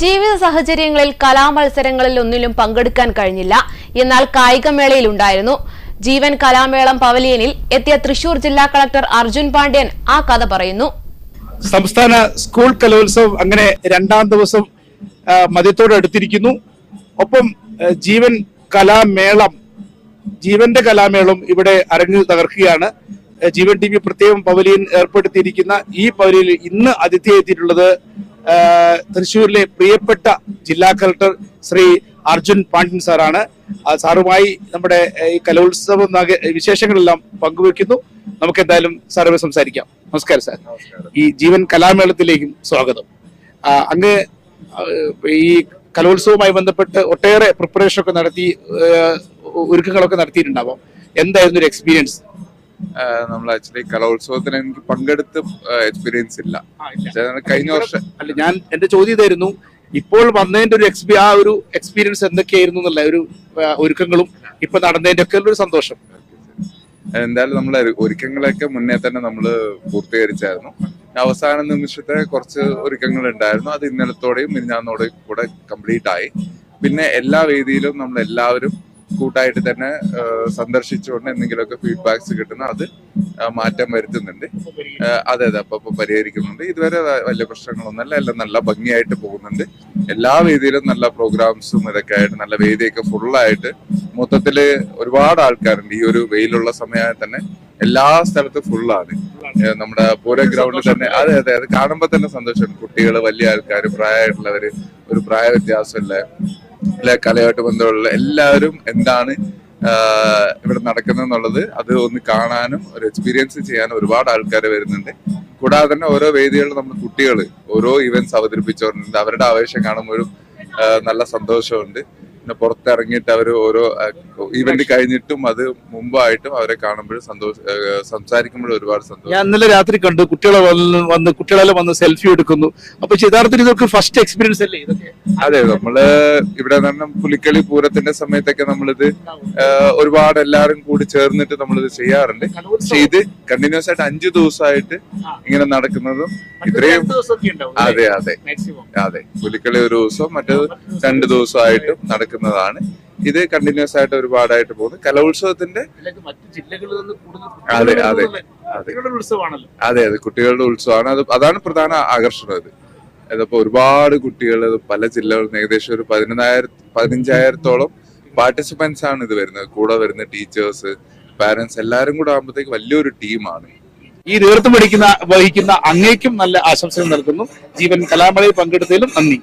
ജീവിത സാഹചര്യങ്ങളിൽ കലാമത്സരങ്ങളിൽ ഒന്നിലും പങ്കെടുക്കാൻ കഴിഞ്ഞില്ല. എന്നാൽ കായികമേളയിൽ ഉണ്ടായിരുന്നു. ജീവൻ കലാമേളം പവലിയനിൽ എത്തിയ തൃശൂർ ജില്ലാ കളക്ടർ അർജുൻ പാണ്ഡ്യൻ ആ കഥ പറയുന്നു. സംസ്ഥാന സ്കൂൾ കലോത്സവം അങ്ങനെ രണ്ടാം ദിവസം മദ്യത്തോട് അടുത്തിരിക്കുന്നു ഒപ്പം ജീവൻ കലാമേളം ജീവന്റെ കലാമേളം ഇവിടെ അരങ്ങ് തകർക്കുകയാണ്. ജീവൻ ടി വി പ്രത്യേകം പവലിയൻ ഏർപ്പെടുത്തിയിരിക്കുന്ന ഈ പവലിയനിൽ ഇന്ന് അതിഥിയെത്തിയിട്ടുള്ളത് തൃശ്ശൂരിലെ പ്രിയപ്പെട്ട ജില്ലാ കളക്ടർ ശ്രീ അർജുൻ പാണ്ഡ്യൻ സാറാണ്. സാറുമായി നമ്മുടെ ഈ കലോത്സവ വിശേഷങ്ങളെല്ലാം പങ്കുവെക്കുന്നു. നമുക്ക് എന്തായാലും സാറുമായി സംസാരിക്കാം. നമസ്കാരം സാർ. ഈ ജീവൻ കലാമേളത്തിലേക്കും സ്വാഗതം. അങ്ങ് ഈ കലോത്സവവുമായി ബന്ധപ്പെട്ട് ഒട്ടേറെ പ്രിപ്പറേഷൻ ഒക്കെ നടത്തി ഒരുക്കങ്ങളൊക്കെ നടത്തിയിട്ടുണ്ടാവാം. എന്തായിരുന്നു ഒരു എക്സ്പീരിയൻസ്? നമ്മൾ ആക്ച്വലി കലോത്സവത്തിന് എനിക്ക് പങ്കെടുത്ത് എക്സ്പീരിയൻസ് ഇല്ല. കഴിഞ്ഞ വർഷം അല്ല ഞാൻ എന്റെ ചോദ്യം ഇതായിരുന്നു. ഇപ്പോൾ വന്നതിന്റെ ഒരു എക്സ്പീ ആ ഒരു എക്സ്പീരിയൻസ് എന്തൊക്കെയായിരുന്നു എന്നുള്ള ഒരു ഒരുക്കങ്ങളും ഇപ്പൊ നടന്നതിന്റെ ഒക്കെ ഒരു സന്തോഷം. എന്തായാലും നമ്മൾ ഒരുക്കങ്ങളൊക്കെ മുന്നേ തന്നെ നമ്മൾ പൂർത്തീകരിച്ചായിരുന്നു. അവസാന നിമിഷത്തെ കുറച്ച് ഒരുക്കങ്ങൾ ഉണ്ടായിരുന്നു അത് ഇന്നലത്തോടെയും മിനിഞ്ഞാന്നോടെയും കൂടെ കംപ്ലീറ്റ് ആയി. പിന്നെ എല്ലാ വേദിയിലും നമ്മൾ എല്ലാവരും കൂട്ടായിട്ട് തന്നെ സന്ദർശിച്ചുകൊണ്ട് എന്തെങ്കിലുമൊക്കെ ഫീഡ്ബാക്സ് കിട്ടുന്ന അത് മാറ്റം വരുത്തുന്നുണ്ട്. അതെ അതെ അപ്പൊ അപ്പൊ പരിഹരിക്കുന്നുണ്ട്. ഇതുവരെ വലിയ പ്രശ്നങ്ങളൊന്നുമല്ല എല്ലാം നല്ല ഭംഗിയായിട്ട് പോകുന്നുണ്ട്. എല്ലാ വേദിയിലും നല്ല പ്രോഗ്രാംസും ഇതൊക്കെ ആയിട്ട് നല്ല വേദിയൊക്കെ ഫുള്ളായിട്ട് മൊത്തത്തിൽ ഒരുപാട് ആൾക്കാരുണ്ട്. ഈ ഒരു വെയിലുള്ള സമയത്ത് തന്നെ എല്ലാ സ്ഥലത്തും ഫുള്ളാണ് നമ്മുടെ പൂര ഗ്രൗണ്ടിൽ തന്നെ അതെ അതെ അത് കാണുമ്പോൾ തന്നെ സന്തോഷം കുട്ടികൾ വലിയ ആൾക്കാർ പ്രായമായിട്ടുള്ളവര് ഒരു പ്രായ വ്യത്യാസമില്ല അല്ലെ കലയായിട്ട് ബന്ധമുള്ള എല്ലാവരും എന്താണ് ഇവിടെ നടക്കുന്നത് എന്നുള്ളത് അത് ഒന്ന് കാണാനും ഒരു എക്സ്പീരിയൻസ് ചെയ്യാനും ഒരുപാട് ആൾക്കാർ വരുന്നുണ്ട്. കൂടാതെ തന്നെ ഓരോ വേദികളിലും നമ്മൾ കുട്ടികൾ ഓരോ ഇവന്റ്സ് അവതരിപ്പിച്ചുകൊണ്ടുണ്ട് അവരുടെ ആവേശം കാണുമ്പോഴും നല്ല സന്തോഷമുണ്ട്. പിന്നെ പുറത്തിറങ്ങിയിട്ട് അവർ ഓരോ ഈവന്റ് കഴിഞ്ഞിട്ടും അത് മുമ്പായിട്ടും അവരെ കാണുമ്പോഴും സന്തോഷം സംസാരിക്കുമ്പോഴും ഒരുപാട് സന്തോഷം. ഞാൻ ഇന്നലെ രാത്രി കണ്ടു കുട്ടികളെ വന്ന് കുട്ടികളെല്ലാം വന്ന് സെൽഫി എടുക്കുന്നു. അപ്പൊ യഥാർത്ഥത്തിൽ ഇതൊക്കെ ഫസ്റ്റ് എക്സ്പീരിയൻസ് അല്ലേ ഇതൊക്കെ? അതെ നമ്മൾ ഇവിടെ തന്നെ പുലിക്കളി പൂരത്തിന്റെ സമയത്തൊക്കെ നമ്മളിത് ഒരുപാട് എല്ലാവരും കൂടി ചേർന്നിട്ട് നമ്മളിത് ചെയ്യാറുണ്ട്. പക്ഷെ ഇത് കണ്ടിന്യൂസ് ആയിട്ട് അഞ്ചു ദിവസമായിട്ട് ഇങ്ങനെ നടക്കുന്നതും ഇത്രയും അതെ അതെ. അതെ പുലിക്കളി ഒരു ദിവസം മറ്റേത് രണ്ട് ദിവസമായിട്ടും നടക്കുന്നതാണ്. ഇത് കണ്ടിന്യൂസ് ആയിട്ട് ഒരുപാടായിട്ട് പോകുന്നു. കലോത്സവത്തിന്റെ അതെ, അതെ, അതെ. അതെ കുട്ടികളുടെ ഉത്സവമാണ്. അത് അതാണ് പ്രധാന ആകർഷണം അത് അതിപ്പോ ഒരുപാട് കുട്ടികൾ പല ജില്ലകളിൽ നിന്ന് ഏകദേശം ഒരു പതിനൊന്നായിരം പതിനഞ്ചായിരത്തോളം പാർട്ടിസിപ്പൻസ് ആണ് ഇത് വരുന്നത്. കൂടെ വരുന്ന ടീച്ചേഴ്സ് പാരന്റ്സ് എല്ലാരും കൂടെ ആകുമ്പോഴത്തേക്ക് വലിയൊരു ടീമാണ്. ഈ നേതൃത്വം വഹിക്കുന്ന വഹിക്കുന്ന അങ്ങേക്കും നല്ല ആശംസകൾ നൽകുന്നു. ജീവൻ കലാമേളയിൽ പങ്കെടുത്തതിലും നന്ദി.